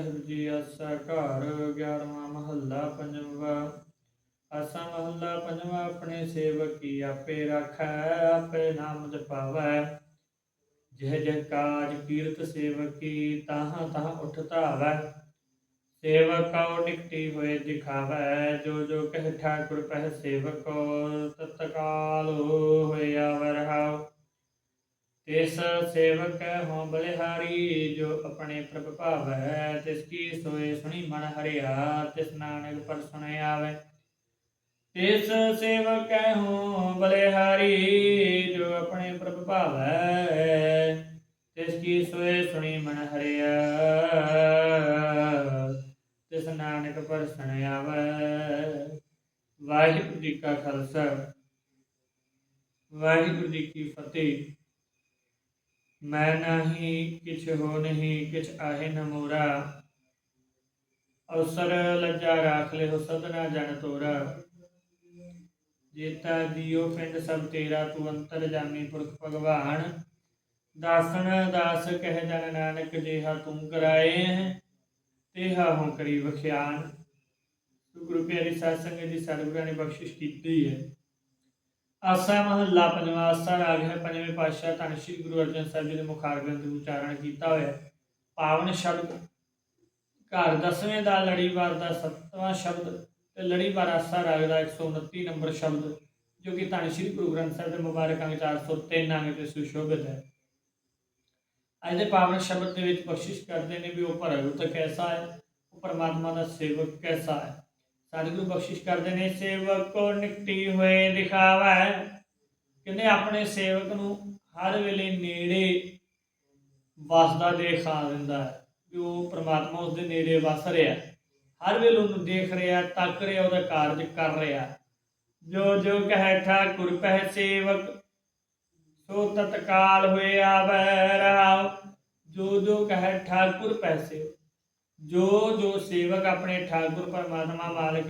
ਸਾਹਿਬ ਜੀ ਆਸਾ ਘਰ 11ਵਾਂ ਮਹੱਲਾ ਪੰਜਵਾਂ। ਆਸਾ ਮਹੱਲਾ ਪੰਜਵਾਂ, ਆਪਣੇ ਸੇਵਕ ਆਪੇ ਰਾਖੈ, ਆਪੇ ਨਾਮ ਜਪਾਵੈ। ਜਹ ਜਹ ਕਾਜ ਕੀਰਤ ਸੇਵਕ, ਤਾਹਾਂ ਤਾਹਾਂ ਉਠ ਧਾਵੈ। ਸੇਵਕ ਕਉ ਨਿਕਟੀ ਹੋਏ ਦਿਖਾਵੈ, ਜੋ ਜੋ ਕਹਿ ਠਾਕੁਰ ਪਹਿ ਸੇਵਕ, ਤਤਕਾਲ ਹੋਏ ਆਵਰ ਤਿਸ ਸੇਵਕ ਹੋ ਬਲਿਹਾਰੀ, ਜੋ ਆਪਣੇ ਪ੍ਰਭ ਭਾਵੈ, ਤਿਸ ਕੀ ਸੋਏ ਸੁਣੀ ਮਨ ਹਰਿਆ, ਤਿਸ ਨਾਨਕ ਪਰ ਸੁਣੇ ਆਵੇ। ਤਿਸ ਸੇਵਕ ਹੋ ਬਲਿਹਾਰੀ, ਜੋ ਆਪਣੇ ਪ੍ਰਭ ਭਾਵੈ, ਤਿਸ ਕੀ ਸੋਏ ਸੁਣੀ ਮਨ ਹਰਿਆ, ਤਿਸ ਨਾਨਕ ਪਰ ਸੁਣੇ ਆਵੇ। ਵਾਹਿਗੁਰੂ ਜੀ ਕਾ ਖਾਲਸਾ। ਵਾਹਿਗੁਰੂ ਜੀ ਕੀ ਫਤਿਹ। ਮੈਂ ਨਹੀਂ, ਕਿਛ ਹੋ ਨਹੀਂ, ਕਿਛ ਆਹੇ ਨ ਮੋਰਾ। ਅਵਸਰ ਲੱਜਾ ਰਾਖ ਲਿਓ ਸਦਨਾ ਜਨ ਤੋਰਾ। ਜੇਤਾ ਦਿਓ ਪਿੰਡ ਸਭ ਤੇਰਾ, ਤੂੰ ਅੰਤਰ ਜਾਮੀ ਪੁਰਖ ਭਗਵਾਨ। ਦਾਸਨ, ਦਾਸ ਕਹਿ ਜਨ ਨਾਨਕ, ਜਿਹਾ ਤੂੰ ਕਰਾਏ ਹੈ, ਤੇਹਾ ਹਉ ਕਰੀ ਵਖਿਆਨ। ਗੁਰੂ ਪਿਆਰੀ ਸਾਧ ਸੰਗਤ ਦੀ ਸਤਿਗੁਰਾਂ ਨੇ ਬਖਸ਼ਿਸ਼ ਕੀਤੀ ਹੈ। ਆਸਾ ਮਹੱਲਾ ਪੰਜਵਾਂ ਆਸਾ, ਰਾਗ ਹੈ ਪੰਜਵੇਂ ਪਾਤਸ਼ਾਹ, ਧੰਨ ਸ਼੍ਰੀ ਗੁਰੂ ਅਰਜਨ ਸਾਹਿਬ ਜੀ ਦੇ ਮੁਖਾਰ ਗ੍ਰੰਥ ਉਚਾਰਨ ਕੀਤਾ ਹੋਇਆ ਪਾਵਨ ਸ਼ਬਦ, ਘਰ ਦਸਵੇਂ ਦਾ ਲੜੀਵਾਰ ਦਾ ਸੱਤਵਾਂ ਸ਼ਬਦ ਤੇ ਲੜੀਵਾਰ ਆਸਾ, ਰਾਗ ਦਾ 129 ਨੰਬਰ ਸ਼ਬਦ, ਜੋ ਕਿ ਧੰਨ ਸ਼੍ਰੀ ਗੁਰੂ ਗ੍ਰੰਥ ਸਾਹਿਬ ਦੇ ਮੁਬਾਰਕ ਅੰਗ 403 ਅੰਗ ਤੇ ਸੁਸ਼ੋਭਿਤ ਹੈ। ਅੱਜ ਦੇ ਪਾਵਨ ਸ਼ਬਦ ਦੇ ਵਿੱਚ ਕੋਸ਼ਿਸ਼ ਕਰਦੇ ਨੇ ਵੀ ਉਹ ਭਗਤ ਕੈਸਾ ਹੈ, ਉਹ ਪਰਮਾਤਮਾ ਦਾ ਸੇਵਕ ਕੈਸਾ ਹੈ। ਸਤਿਗੁਰੂ ਬਖਸ਼ਿਸ਼ ਕਰਦੇ ਨੇ, ਸੇਵਕ ਕੋ ਨਿਕਟੀ ਹੋਏ ਦਿਖਾਵਾ। ਕਹਿੰਦੇ ਆਪਣੇ ਸੇਵਕ ਨੂੰ ਹਰ ਵੇਲੇ ਨੇੜੇ ਵਸਦਾ ਦੇਖਾ ਦਿੰਦਾ ਹੈ ਕਿ ਉਹ ਪ੍ਰਮਾਤਮਾ ਉਸ ਦੇ ਨੇੜੇ ਵਸ ਰਿਹਾ ਹਰ ਵੇਲੇ ਉਹਨੂੰ ਦੇਖ ਰਿਹਾ, ਤੱਕ ਰਿਹਾ, ਉਹਦਾ ਕਾਰਜ ਕਰ ਰਿਹਾ। ਜੋ ਜੋ ਕਹੈ ਠਾਕੁਰ ਪਹਿ ਸੇਵਕ, ਸੋ ਤਤਕਾਲ ਹੋਏ ਆਵੈ ਰਹਾਉ ਜੋ ਜੋ ਕਹੈ ਠਾਕੁਰ ਪੈਸੇ ਜੋ ਜੋ ਸੇਵਕ ਆਪਣੇ ਠਾਕੁਰ ਪਰਮਾਤਮਾ ਮਾਲਕ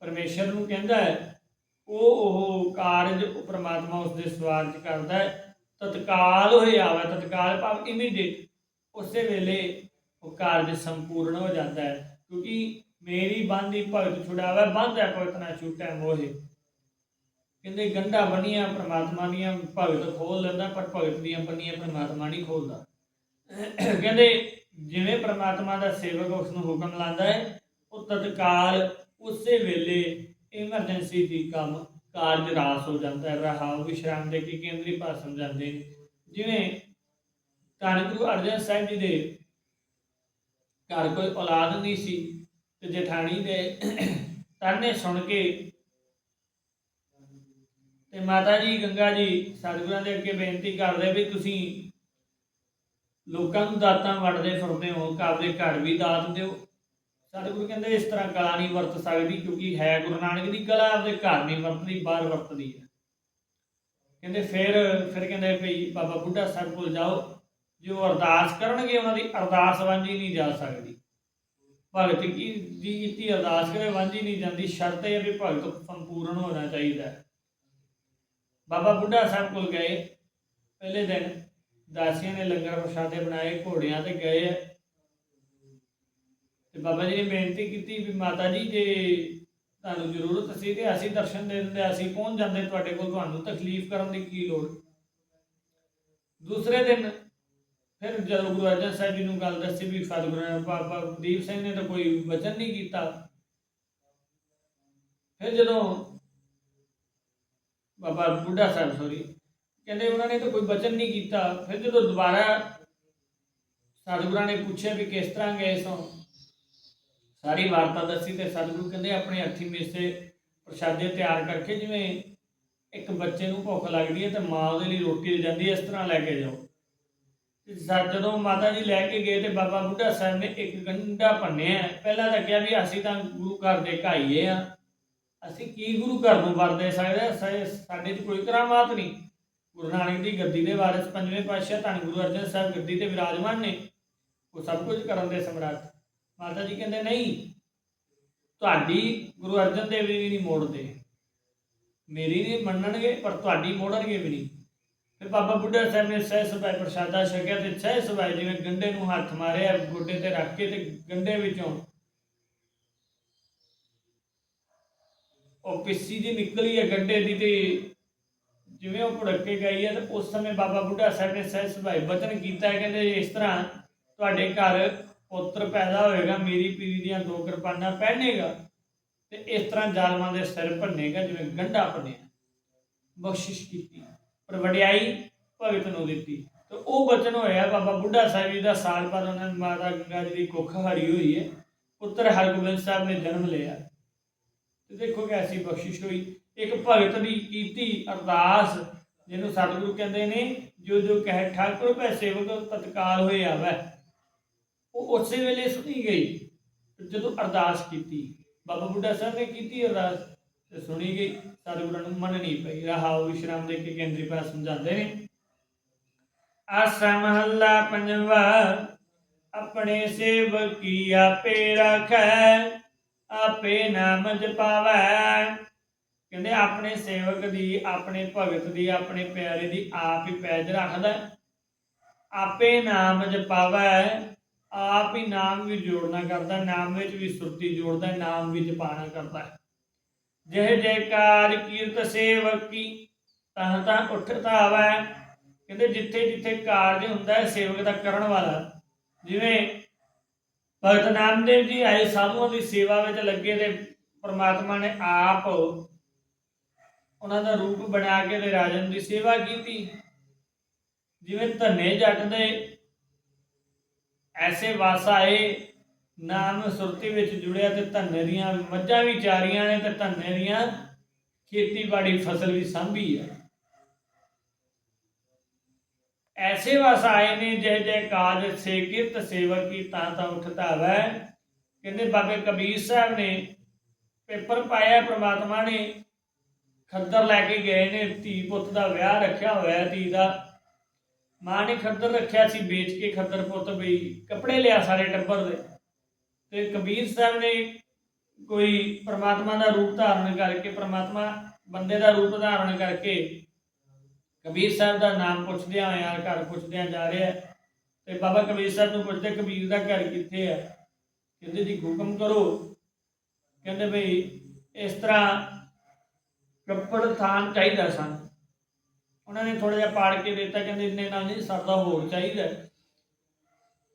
ਪਰਮੇਸ਼ਰ ਨੂੰ ਕਹਿੰਦਾ ਹੈ, ਉਹ ਉਹ ਕਾਰਜ ਉਹ ਪਰਮਾਤਮਾ ਉਸ ਦੇ ਸਵਾਰ ਕਰਦਾ ਹੈ। ਤਤਕਾਲ ਹੋਏ ਆਵੇ, ਤਤਕਾਲ ਭਾਵ ਇਮੀਡੀਏਟ ਉਸੇ ਵੇਲੇ ਉਹ ਕਾਰਜ ਸੰਪੂਰਨ ਹੋ ਜਾਂਦਾ ਹੈ। ਕਿਉਂਕਿ ਮੇਰੀ ਬੰਦੀ ਭਗਤ ਛੁਡਾਵੇ, ਬੰਦ ਹੈ ਭਗਤ ਨਾ ਛੁਟੈ ਮੋਹੇ। ਕਹਿੰਦੇ ਗੰਢਾ ਬੰਨੀਆਂ, ਪ੍ਰਮਾਤਮਾ ਦੀਆਂ ਭਗਤ ਖੋਲ ਲੈਂਦਾ, ਪਰ ਭਗਤ ਦੀਆਂ ਬੰਨੀਆਂ ਪ੍ਰਮਾਤਮਾ ਨਹੀਂ ਖੋਲਦਾ। ਕਹਿੰਦੇ ਜਿਵੇਂ ਪ੍ਰਮਾਤਮਾ ਦਾ ਸੇਵਕ ਉਸ ਨੂੰ ਹੁਕਮ ਲਾਉਂਦਾ ਹੈ, ਉਹ ਤਤਕਾਲ ਉਸੇ ਵੇਲੇ ਐਮਰਜੈਂਸੀ ਦੀ ਕੰਮ ਕਾਰਜ ਰਾਸ ਹੋ ਜਾਂਦਾ ਹੈ। ਰਹਾਉ, ਵਿਸ਼ਰਾਮ ਦੇ ਕੇ ਕੇਂਦਰੀ ਭਾਸ਼ਾ ਸਮਝਾਉਂਦੇ ਨੇ। ਜਿਵੇਂ ਧੰਨ ਗੁਰੂ ਅਰਜਨ ਸਾਹਿਬ ਜੀ ਦੇ ਘਰ ਕੋਈ ਔਲਾਦ ਨਹੀਂ ਸੀ ਤੇ ਜਠਾਣੀ ਦੇ ਤਾਨੇ ਸੁਣ ਕੇ ਤੇ ਮਾਤਾ ਜੀ, ਗੰਗਾ ਜੀ, ਸਤਿਗੁਰਾਂ ਦੇ ਅੱਗੇ ਬੇਨਤੀ ਕਰਦੇ ਵੀ ਤੁਸੀਂ ਲੋਕਾਂ ਨੂੰ ਦਾਤਾਂ ਵੰਡਦੇ ਫਿਰਦੇ ਹੋ, ਘਰ ਘਰ ਵੀ ਦਾਤ ਦਿਓ। ਸਤਿਗੁਰੂ ਕਹਿੰਦੇ ਇਸ ਤਰ੍ਹਾਂ ਕਲਾ ਨਹੀਂ ਵਰਤ ਸਕਦੀ ਕਿਉਂਕਿ ਹੈ ਗੁਰੂ ਨਾਨਕ ਦੀ ਕਲਾ, ਆਪਦੇ ਘਰ ਨਹੀਂ ਵਰਤਦੀ ਬਾਹਰ ਵਰਤਦੀ ਹੈ। ਕਹਿੰਦੇ ਫਿਰ ਫਿਰ ਕਹਿੰਦੇ ਭਈ ਬਾਬਾ ਬੁੱਢਾ ਸਾਹਿਬ ਕੋਲ ਜਾਓ, ਜੋ ਅਰਦਾਸ ਕਰਨਗੇ, ਉਹਨਾਂ ਦੀ ਅਰਦਾਸ ਵਾਂਝੀ ਨਹੀਂ ਜਾ ਸਕਦੀ। ਭਗਤ ਕੀ ਦੀ ਕੀਤੀ ਅਰਦਾਸ ਕਰੇ, ਵਾਂਝੀ ਨਹੀਂ ਜਾਂਦੀ। ਸ਼ਰਤ ਇਹ ਹੈ ਵੀ ਭਗਤ ਸੰਪੂਰਨ ਹੋਣਾ ਚਾਹੀਦਾ ਬਾਬਾ ਬੁੱਢਾ ਸਾਹਿਬ ਕੋਲ ਗਏ, ਪਹਿਲੇ ਦਿਨ ਦਾਸੀਆਂ ਨੇ ਲੰਗਰ ਪ੍ਰਸ਼ਾਦੇ ਬਣਾਏ, ਘੋੜਿਆਂ ਤੇ ਗਏ। ਤੇ ਬਾਬਾ ਜੀ ਨੇ ਬੇਨਤੀ ਕੀਤੀ ਵੀ ਮਾਤਾ ਜੀ, ਜੇ ਤੁਹਾਨੂੰ ਜ਼ਰੂਰਤ ਸੀ ਤੇ ਅਸੀਂ ਦਰਸ਼ਨ ਦੇ ਦਿੰਦੇ ਅਸੀਂ ਪਹੁੰਚ ਜਾਂਦੇ ਤੁਹਾਡੇ ਕੋਲ, ਤੁਹਾਨੂੰ ਤਕਲੀਫ ਕਰਨ ਦੀ ਕੀ ਲੋੜ? ਦੂਸਰੇ ਦਿਨ ਫਿਰ ਜਦੋਂ ਗੁਰੂ ਅਰਜਨ ਸਾਹਿਬ ਜੀ ਨੂੰ ਗੱਲ ਦੱਸੀ ਵੀ ਸਤਿਗੁਰੂ ਬਾਬਾ ਦੀਪ ਸਿੰਘ ਨੇ ਤਾਂ ਕੋਈ ਵਚਨ ਨਹੀਂ ਕੀਤਾ। ਫਿਰ ਜਦੋਂ ਬਾਬਾ ਬੁੱਢਾ ਸਾਹਿਬ ਸੋਰੀ ਕਹਿੰਦੇ ਉਹਨਾਂ ਨੇ ਤਾਂ ਕੋਈ ਬਚਨ ਨਹੀਂ ਕੀਤਾ। ਫਿਰ ਜਦੋਂ ਦੁਬਾਰਾ ਸਤਿਗੁਰਾਂ ਨੇ ਪੁੱਛਿਆ ਵੀ ਕਿਸ ਤਰ੍ਹਾਂ ਗਏ ਸੋ, ਸਾਰੀ ਵਾਰਤਾ ਦੱਸੀ ਤੇ ਸਤਿਗੁਰੂ ਕਹਿੰਦੇ ਆਪਣੇ ਹੱਥੀ ਮੇਸੇ ਪ੍ਰਸ਼ਾਦੇ ਤਿਆਰ ਕਰਕੇ ਜਿਵੇਂ ਇੱਕ ਬੱਚੇ ਨੂੰ ਭੁੱਖ ਲੱਗਦੀ ਹੈ ਤੇ ਮਾਂ ਉਹਦੇ ਲਈ ਰੋਟੀ ਲੈ ਜਾਂਦੀ ਹੈ, ਇਸ ਤਰ੍ਹਾਂ ਲੈ ਕੇ ਜਾਓ। ਤੇ ਜਦੋਂ ਮਾਤਾ ਜੀ ਲੈ ਕੇ ਗਏ ਤੇ ਬਾਬਾ ਬੁੱਢਾ ਸਾਹਿਬ ਨੇ ਇੱਕ ਗੰਢਾ ਭੰਨਿਆ ਪਹਿਲਾਂ ਤਾਂ ਕਿਹਾ ਵੀ ਅਸੀਂ ਤਾਂ ਗੁਰੂ ਘਰ ਦੇ ਘਾਈਏ ਆ। ਅਸੀਂ ਕੀ ਗੁਰੂ ਘਰ ਨੂੰ ਵਰਦੇ ਸਕਦੇ ਸਾਡੇ 'ਚ ਕੋਈ ਕਰਾਮਾਤ ਨਹੀਂ। ਗੁਰੂ ਨਾਨਕ ਦੀ ਗੱਦੀ ਦੇ ਵਾਰਿਸ ਪੰਜਵੇਂ ਪਾਤਸ਼ਾਹ ਧੰਨ ਗੁਰੂ ਅਰਜਨ ਸਾਹਿਬ ਗੱਦੀ ਤੇ ਵਿਰਾਜਮਾਨ ਨੇ, ਉਹ ਸਭ ਕੁਝ ਕਰਨ ਦੇ ਸਮਰੱਥ ਮਾਤਾ ਜੀ ਕਹਿੰਦੇ, ਨਹੀਂ, ਤੁਹਾਡੀ ਗੁਰੂ ਅਰਜਨ ਦੇਵ ਜੀ ਨਹੀਂ ਮੋੜਦੇ। ਮੇਰੀ ਨਹੀਂ ਮੰਨਣਗੇ, ਪਰ ਤੁਹਾਡੀ ਮੋੜਨਗੇ ਵੀ ਨਹੀਂ। ਫਿਰ ਬਾਬਾ ਬੁੱਢਾ ਸਾਹਿਬ ਨੇ ਸਹਿ ਸਬਾਈ ਪ੍ਰਸ਼ਾਦਾ ਛਕਿਆ ਤੇ ਸਹਿ ਸਬਾਈ ਜਿਵੇਂ ਗੰਡੇ ਨੂੰ ਹੱਥ ਮਾਰਿਆ, ਗੋਡੇ ਤੇ ਰੱਖ ਕੇ ਤੇ ਗੰਡੇ ਵਿੱਚੋਂ ਉਹ ਪਿੱਸੀ ਜੀ ਨਿਕਲੀ ਹੈ ਗੰਡੇ ਦੀ ਤੇ ਜਿਵੇਂ ਉਹ ਭੁੜਕ ਕੇ ਗਈ ਹੈ ਤੇ ਉਸ ਸਮੇਂ ਬਾਬਾ ਬੁੱਢਾ ਸਾਹਿਬ ਨੇ ਸਹਿ ਸਬਾਈ ਬਚਨ ਕੀਤਾ ਹੈ, ਕਹਿੰਦੇ ਇਸ ਤਰ੍ਹਾਂ ਤੁਹਾਡੇ ਘਰ ਪੁੱਤਰ ਪੈਦਾ ਹੋਏਗਾ ਮੇਰੀ ਪੀਰੀ ਦੀਆਂ ਦੋ ਕਿਰਪਾਨਾਂ ਪਹਿਨੇਗਾ ਤੇ ਇਸ ਤਰ੍ਹਾਂ ਜ਼ਾਲਮਾਂ ਦੇ ਸਿਰ ਭੰਨੇਗਾ ਜਿਵੇਂ ਗੰਢਾ ਭੰਨਿਆ। ਬਖਸ਼ਿਸ਼ ਕੀਤੀ ਪਰ ਵਡਿਆਈ ਭਗਤ ਨੂੰ ਦਿੱਤੀ। ਤੇ ਉਹ ਬਚਨ ਹੋਇਆ ਬਾਬਾ ਬੁੱਢਾ ਸਾਹਿਬ ਜੀ ਦਾ ਸਾਲ ਬਾਅਦ ਉਹਨਾਂ ਨੇ ਮਾਤਾ ਗੰਗਾ ਜੀ ਦੀ ਕੁੱਖ ਹਰੀ ਹੋਈ ਹੈ। ਪੁੱਤਰ ਹਰਗੋਬਿੰਦ ਸਾਹਿਬ ਨੇ ਜਨਮ ਲਿਆ। ਤੇ ਦੇਖੋ ਕਿ ਐਸੀ ਬਖਸ਼ਿਸ਼ ਹੋਈ। ਇੱਕ ਭਗਤ ਦੀ ਕੀਤੀ ਅਰਦਾਸ, ਜਿਹਨੂੰ ਸਤਿਗੁਰੂ ਕਹਿੰਦੇ ਨੇ, ਜੋ ਜੋ ਕਹਿ, ਠਾਕੁਰ ਪੈ ਸੇਵਕ ਤਤਕਾਲ ਹੋਏ ਆਵੈ। ਉਹ ਉਸੇ ਵੇਲੇ ਸੁਣੀ ਗਈ, ਜਦੋਂ ਅਰਦਾਸ ਕੀਤੀ। ਬਾਬਾ ਬੁੱਢਾ ਸਾਹਿਬ ਨੇ ਕੀਤੀ ਅਰਦਾਸ, ਤੇ ਸੁਣੀ ਗਈ। ਸਤਿਗੁਰਾਂ ਨੂੰ ਮੰਨਣੀ ਪਈ। ਰਹਾਉ ਵਿਸ਼ਰਾਮ ਦੇ ਕੇ ਕੇਂਦਰੀ ਪਾਸ ਸਮਝਾਉਂਦੇ ਨੇ। ਆਸਾ ਮਹੱਲਾ ਪੰਜਵਾ, ਆਪਣੇ ਸੇਵਕੀ ਆਪੇ ਰੱਖੈ। ਆਪੇ ਨਾਮ ਜਪਾਵੈ ਕਹਿੰਦੇ ਆਪਣੇ ਸੇਵਕ ਦੀ, ਆਪਣੇ ਭਗਤ ਦੀ, ਆਪਣੇ ਪਿਆਰੇ ਦੀ ਆਪ ਹੀ ਪੈਜ ਰੱਖਦਾ ਆਪੇ ਨਾਮ ਜਪਾਵੈ ਆਪ ਹੀ ਨਾਮ ਵੀ ਜੋੜਨਾ ਕਰਦਾ ਨਾਮ ਵਿੱਚ ਵੀ ਸੁਰਤੀ ਜੋੜਦਾ ਨਾਮ ਵੀ ਜਪਾਣਾ ਕਰਦਾ ਹੈ। ਜਹ ਜੈਕਾਰ ਕੀਰਤ ਸੇਵਕੀ ਤਾਂ ਤਾਂ ਉੱਠ ਧਾਵੈ। ਕਹਿੰਦੇ ਜਿੱਥੇ ਜਿੱਥੇ ਕਾਰਜ ਹੁੰਦਾ ਹੈ, ਸੇਵਕ ਦਾ ਕਰਨ ਵਾਲਾ। ਜਿਵੇਂ ਭਗਤ ਨਾਮਦੇਵ ਜੀ, ਆਏ ਸਾਧੂਆਂ ਦੀ ਸੇਵਾ ਵਿੱਚ ਲੱਗੇ ਤੇ ਪ੍ਰਮਾਤਮਾ ਨੇ ਆਪ ਉਹਨਾਂ ਦਾ ਰੂਪ ਬਣਾ ਕੇ ਤੇ ਰਾਜਨ ਦੀ ਸੇਵਾ ਕੀਤੀ। ਜਿਵੇਂ ਧੰਨੇ ਜੱਟ ਦੇ ਐਸੇ ਵਾਸਾਏ ਨਾਮ ਸੁਰਤੀ ਵਿੱਚ ਜੁੜਿਆ ਤੇ ਧੰਨੇ ਦੀਆਂ ਮੱਝਾਂ ਵੀ ਚਾਰੀਆਂ ਨੇ ਤੇ ਧੰਨੇ ਦੀਆਂ ਖੇਤੀਬਾੜੀ ਫਸਲ ਵੀ ਸਾਂਭੀ ਆ। ਐਸੇ ਵਸ ਆਏ ਨੇ ਜੈ ਜੈ ਕਾਜ ਸੇ ਕਿਰਤ ਸੇਵਕ ਕੀ ਤਾਂ ਤਾਂ ਉਠਤਾ ਵੈ ਕਹਿੰਦੇ ਬਾਬੇ ਕਬੀਰ ਸਾਹਿਬ ਨੇ ਪੇਪਰ ਪਾਇਆ, ਪ੍ਰਮਾਤਮਾ ਨੇ ਖੱਦਰ ਲੈ ਕੇ ਗਏ ਨੇ, ਧੀ ਪੁੱਤ ਦਾ ਵਿਆਹ ਰੱਖਿਆ ਹੋਇਆ ਧੀ ਦਾ। ਮਾਂ ਨੇ ਖੱਦਰ ਰੱਖਿਆ ਸੀ, ਵੇਚ ਕੇ ਖੱਦਰ ਪੁੱਤ ਬਈ ਕੱਪੜੇ ਲਿਆ ਸਾਰੇ ਟੱਬਰ ਦੇ। ਤੇ ਕਬੀਰ ਸਾਹਿਬ ਨੇ ਕੋਈ ਪ੍ਰਮਾਤਮਾ ਦਾ ਰੂਪ ਧਾਰਨ ਕਰਕੇ, ਪ੍ਰਮਾਤਮਾ ਬੰਦੇ ਦਾ ਰੂਪ ਧਾਰਨ ਕਰਕੇ ਕਬੀਰ ਸਾਹਿਬ ਦਾ ਨਾਮ ਪੁੱਛਦਿਆਂ ਹੋਇਆ, ਘਰ ਪੁੱਛਦਿਆਂ ਜਾ ਰਿਹਾ ਤੇ ਬਾਬਾ ਕਬੀਰ ਸਾਹਿਬ ਨੂੰ ਪੁੱਛਦੇ, ਕਬੀਰ ਦਾ ਘਰ ਕਿੱਥੇ ਹੈ? ਕਹਿੰਦੇ ਜੀ, ਹੁਕਮ ਕਰੋ। ਕਹਿੰਦੇ ਭਈ ਇਸ ਤਰ੍ਹਾਂ ਕੱਪੜ ਥਾਨ ਚਾਹੀਦਾ ਸਨ। ਉਹਨਾਂ ਨੇ ਥੋੜਾ ਜਿਹਾ ਪਾੜ ਕੇ ਦਿੱਤਾ, ਕਹਿੰਦੇ ਇੰਨੇ ਨਾਲ ਨਹੀਂ ਸਰਦਾ ਹੋਰ ਚਾਹੀਦਾ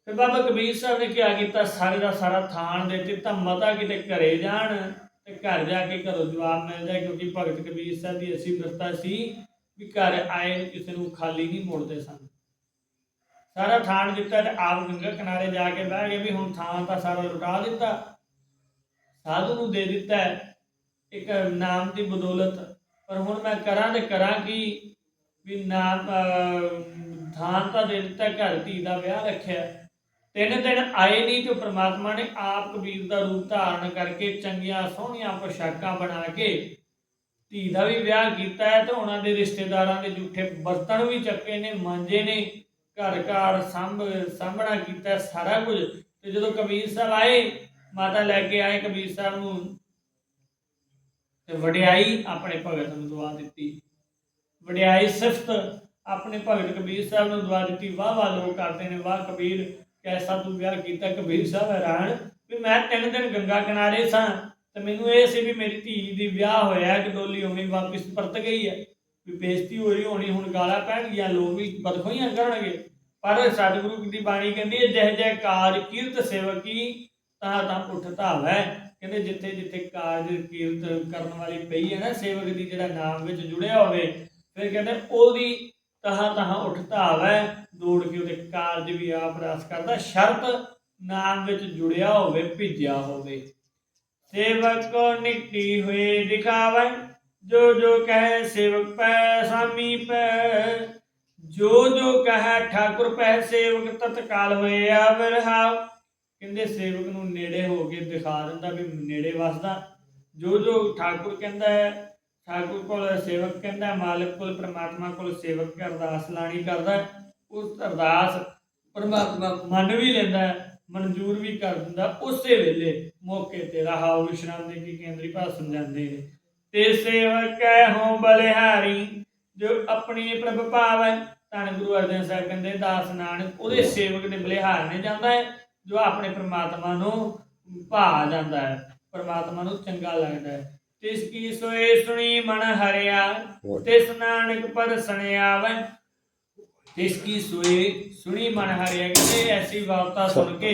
ਫਿਰ ਬਾਬਾ ਕਬੀਰ ਸਾਹਿਬ ਨੇ ਕਿਹਾ ਕੀਤਾ, ਸਾਰੇ ਦਾ ਸਾਰਾ ਥਾਨ ਦੇ ਦਿੱਤਾ ਮਤਾ ਕਿਤੇ ਘਰੇ ਜਾਣ ਤੇ ਘਰ ਜਾ ਕੇ ਘਰੋਂ ਜਵਾਬ ਮਿਲ ਜਾਏ, ਕਿਉਂਕਿ ਭਗਤ ਕਬੀਰ ਸਾਹਿਬ ਦੀ ਅਸੀਂ ਵਰਤਾ ਸੀ। ਵੀ ਘਰ ਆਏ ਨੂੰ ਕਿਸੇ ਨੂੰ ਖਾਲੀ ਨਹੀਂ ਮੋੜਦੇ ਸਨ। ਸਾਰਾ ਥਾਨ ਦਿੱਤਾ ਤੇ ਆਪ ਗੰਗਾ ਕਿਨਾਰੇ ਜਾ ਕੇ ਬਹਿ ਗਏ ਵੀ ਹੁਣ ਥਾਨ ਤਾਂ ਸਾਰਾ ਲੁਟਾ ਦਿੱਤਾ। ਸਾਧੂ ਨੂੰ ਦੇ ਦਿੱਤਾ ਇੱਕ ਨਾਮ ਦੀ ਬਦੌਲਤ। ਪਰ ਹੁਣ ਮੈਂ ਕਰਾਂ ਤੇ ਕਰਾਂ ਕੀ? ਵੀ ਨਾਮ ਅਹ, ਤਾਂ ਦੇ ਦਿੱਤਾ ਘਰ ਧੀ ਦਾ ਵਿਆਹ ਰੱਖਿਆ। ਤਿੰਨ ਦਿਨ ਆਏ ਨਹੀਂ ਤੇ ਪ੍ਰਮਾਤਮਾ ਨੇ ਆਪ ਕਬੀਰ ਦਾ ਰੂਪ ਧਾਰਨ ਕਰਕੇ ਚੰਗੀਆਂ ਸੋਹਣੀਆਂ ਪੋਸ਼ਾਕਾਂ ਬਣਾ ਕੇ ਧੀ ਦਾ ਵੀ ਵਿਆਹ ਕੀਤਾ ਹੈ ਤੇ ਉਹਨਾਂ ਦੇ ਰਿਸ਼ਤੇਦਾਰਾਂ ਦੇ ਝੂਠੇ ਬਰਤਨ ਵੀ ਚੱਕੇ ਨੇ, ਮਾਂਜੇ ਨੇ, ਘਰ ਘਰ ਸੰਭ ਸਾਹਮਣਾ ਕੀਤਾ ਸਾਰਾ ਕੁਝ। ਤੇ ਜਦੋਂ ਕਬੀਰ ਸਾਹਿਬ ਆਏ, ਮਾਤਾ ਲੈ ਕੇ ਆਏ ਕਬੀਰ ਸਾਹਿਬ ਨੂੰ ਤੇ ਵਡਿਆਈ ਆਪਣੇ ਭਗਤ ਨੂੰ ਦਵਾ ਦਿੱਤੀ। ਵਡਿਆਈ ਸਿਫਤ ਆਪਣੇ ਭਗਤ ਕਬੀਰ ਸਾਹਿਬ ਨੂੰ ਦਵਾ ਦਿੱਤੀ। ਵਾਹ ਵਾਹ ਲੋਕ ਕਰਦੇ ਨੇ, ਵਾਹ ਕਬੀਰ, ਕੈਸਾ ਤੂੰ ਵਿਆਹ ਕੀਤਾ? ਕਬੀਰ ਸਾਹਿਬ ਹੈਰਾਨ ਵੀ ਮੈਂ ਤਿੰਨ ਦਿਨ ਗੰਗਾ ਕਿਨਾਰੇ ਸਾਂ। ਤੇ ਮੈਨੂੰ ਇਹ ਸੀ ਵੀ ਮੇਰੀ ਧੀ ਦੀ ਵਿਆਹ ਹੋਇਆ ਕਿ ਡੋਲੀ ਉਵੇਂ ਹੀ ਪਰਤ ਗਈ ਹੈ। ਵੀ ਬੇਇੱਜ਼ਤੀ ਹੋ ਰਹੀ, ਹੋਣੀ ਹੁਣ ਗਾਲਾਂ ਪੈਣਗੀਆਂ, ਲੋਕ ਵੀ ਬਦਖੋਈਆਂ ਕਰਨਗੇ। ਪਰ ਸਤਿਗੁਰੂ ਦੀ ਬਾਣੀ ਕਹਿੰਦੀ ਹੈ, ਜਹ ਜਹ ਕਾਜ ਕੀਰਤ ਸੇਵਕੀ ਤਾਂ ਤਾਂ ਉੱਠ ਧਾਵੈ। ਕਹਿੰਦੇ ਜਿੱਥੇ ਜਿੱਥੇ ਕਾਜ ਕੀਰਤ ਕਰਨ ਵਾਲੀ ਪਈ ਹੈ ਨਾ, ਸੇਵਕ ਦੀ ਜਿਹੜਾ ਨਾਮ ਵਿੱਚ ਜੁੜਿਆ ਹੋਵੇ, ਫਿਰ ਕਹਿੰਦੇ ਉਹਦੀ ਤਹਾਂ ਤਹਾਂ ਉੱਠ ਧਾਵੈ, ਦੌੜ ਕੇ ਉਹਦੇ ਕਾਰਜ ਵੀ ਆਪ ਰਸ ਕਰਦਾ। ਸ਼ਰਤ ਨਾਮ ਵਿੱਚ ਜੁੜਿਆ ਹੋਵੇ, ਭਿੱਜਿਆ ਹੋਵੇ। ਸੇਵਕ ਕੋ ਨਿਕਟੀ ਹੋਏ ਦਿਖਾਵੈ ਜੋ ਜੋ ਕਹੈ ਸੇਵਕ ਪੈ ਸਾਮੀ ਪੈ। ਜੋ ਜੋ ਕਹੈ ਠਾਕੁਰ ਪੈ ਸੇਵਕ ਤਤਕਾਲ ਹੋਏ ਆਵਰਹਾਵ ਕਹਿੰਦੇ ਸੇਵਕ ਨੂੰ ਨੇੜੇ ਹੋ ਕੇ ਦਿਖਾ ਦਿੰਦਾ ਵੀ ਨੇੜੇ ਵਸਦਾ। ਜੋ ਜੋ ਠਾਕੁਰ ਕਹਿੰਦਾ ਹੈ ਠਾਕੁਰ ਕੋਲ ਸੇਵਕ ਕਹਿੰਦਾ ਮਾਲਕ ਕੋਲ ਪ੍ਰਮਾਤਮਾ ਕੋਲ ਸੇਵਕ ਅਰਦਾਸ ਲਾਣੀ ਕਰਦਾ ਉਸ ਅਰਦਾਸ ਪ੍ਰਮਾਤਮਾ ਮੰਨ ਵੀ ਲੈਂਦਾ ਹੈ, ਮਨਜ਼ੂਰ ਵੀ ਕਰ ਦਿੰਦਾ ਉਸੇ ਵੇਲੇ ਮੌਕੇ ਤੇ। ਰਹਾਉ ਵਿਸ਼ਰਾਮ ਦੇ ਕੀ ਕੇਂਦਰੀ ਭਾਸ਼ਾ ਸਮਝਾਉਂਦੇ ਨੇ। ਤੇ ਸੇਵਕ ਹੈ ਬਲਿਹਾਰੀ ਜੋ ਆਪਣੀ ਪ੍ਰਭ ਭਾਵ ਹੈ। ਧੰਨ ਗੁਰੂ ਅਰਜਨ ਸਾਹਿਬ ਕਹਿੰਦੇ ਦਾਸ ਨਾਨਕ ਉਹਦੇ ਸੇਵਕ ਦੇ ਬਲਿਹਾਰ ਨੇ ਜਾਂਦਾ ਹੈ ਜੋ ਆਪਣੇ ਪ੍ਰਮਾਤਮਾ ਨੂੰ ਭਾ ਜਾਂਦਾ ਹੈ। ਪ੍ਰਮਾਤਮਾ ਨੂੰ ਚੰਗਾ ਲੱਗਦਾ ਹੈ। ਤਿਸ ਕੀ ਸੋਏ ਸੁਣੀ ਮਨ ਹਰਿਆ ਤਿਸ ਨਾਨਕ ਪਰਸਣ ਆਵੈ ਤਿਸ ਕੀ ਸੋਏ ਸੁਣੀ ਮਨ ਹਰਿਆ ਕਹਿੰਦੇ ਐਸੀ ਵਾਰਤਾ ਸੁਣ ਕੇ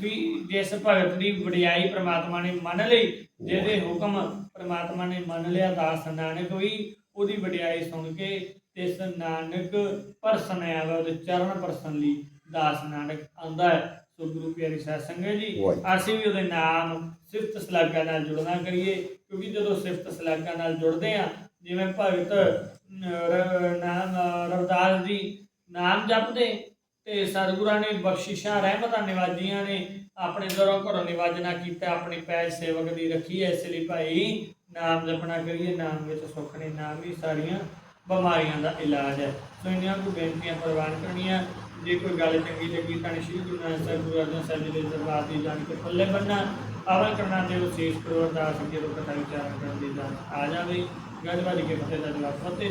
ਵੀ ਜਿਸ ਭਗਤ ਦੀ ਵਡਿਆਈ ਪ੍ਰਮਾਤਮਾ ਨੇ ਮੰਨ ਲਈ ਜਿਹਦੇ ਹੁਕਮ ਪ੍ਰਮਾਤਮਾ ਨੇ ਮੰਨ ਲਿਆ ਦਾਸ ਨਾਨਕ ਵੀ ਉਹਦੀ ਵਡਿਆਈ ਸੁਣ ਕੇ ਤਿਸ ਨਾਨਕ ਪਰਸਨ ਆਵੇ ਉਹਦੇ ਚਰਨ ਪਰਸਨ ਲਈ ਦਾਸ ਨਾਨਕ ਆਂਦਾ ਹੈ ਸੋ ਗੁਰੂ ਪਿਆਰੀ ਸਾਧ ਸੰਗਤ ਜੀ। ਅਸੀਂ ਵੀ ਉਹਦੇ ਨਾਮ ਸਿਫਤ ਸਲਾਗਾ ਨਾਲ ਜੁੜਨਾ ਕਰੀਏ ਕਿਉਂਕਿ ਜਦੋਂ ਸਿਫਤ ਸਲਾਗਾ ਨਾਲ ਜੁੜਦੇ ਆ ਜਿਵੇਂ ਭਗਤ ਨਾਮ ਰਵਿਦਾਸ ਜੀ ਨਾਮ ਜਪਦੇ ਤੇ ਸਤਿਗੁਰਾਂ ਨੇ ਬਖਸ਼ਿਸ਼ਾਂ, ਰਹਿਮਤਾਂ ਨਿਵਾਜੀਆਂ ਨੇ। ਆਪਣੇ ਦਰੋਂ ਘਰੋਂ ਨਿਵਾਜਣਾ ਕੀਤਾ, ਆਪਣੀ ਪੈਜ ਸੇਵਕ ਦੀ ਰੱਖੀ ਐ ਇਸ ਲਈ ਭਾਈ ਨਾਮ ਜਪਣਾ ਕਰੀਏ, ਨਾਮ ਵਿੱਚ ਸੁੱਖ ਨੇ, ਨਾਮ ਹੀ ਸਾਰੀਆਂ ਬਿਮਾਰੀਆਂ ਦਾ ਇਲਾਜ ਹੈ। ਸੋ ਇਹਨਾਂ ਨੂੰ ਬੇਨਤੀਆਂ ਪ੍ਰਵਾਨ ਕਰਨੀਆਂ। ਜੇ ਕੋਈ ਗੱਲ ਚੰਗੀ ਲੱਗੀ ਤਾਂ ਸ਼੍ਰੀ ਗੁਰੂ ਨਾਨਕ ਸਾਹਿਬ ਗੁਰੂ ਅਰਜਨ ਸਾਹਿਬ ਜੀ ਦੇ ਦਰਬਾਰ ਦੀ ਜਾਣ ਕੇ ਪੱਲੇ ਬੰਨਾ ਆਵਲ ਕਰਨਾ ਦੇ ਵਿਸ਼ੇਸ਼ ਕਰੋ ਅਰਦਾਸ ਅੱਗੇ ਕਥਾ ਵਿਚਾਰਨ ਕਰਨ ਦੀ ਜਾਨ ਆ ਜਾਵੇ। ਗੱਜਵਾਜੀ ਕੇ ਫਤਿਹ ਦਾ ਜਵਾਬ ਫਤਿਹ।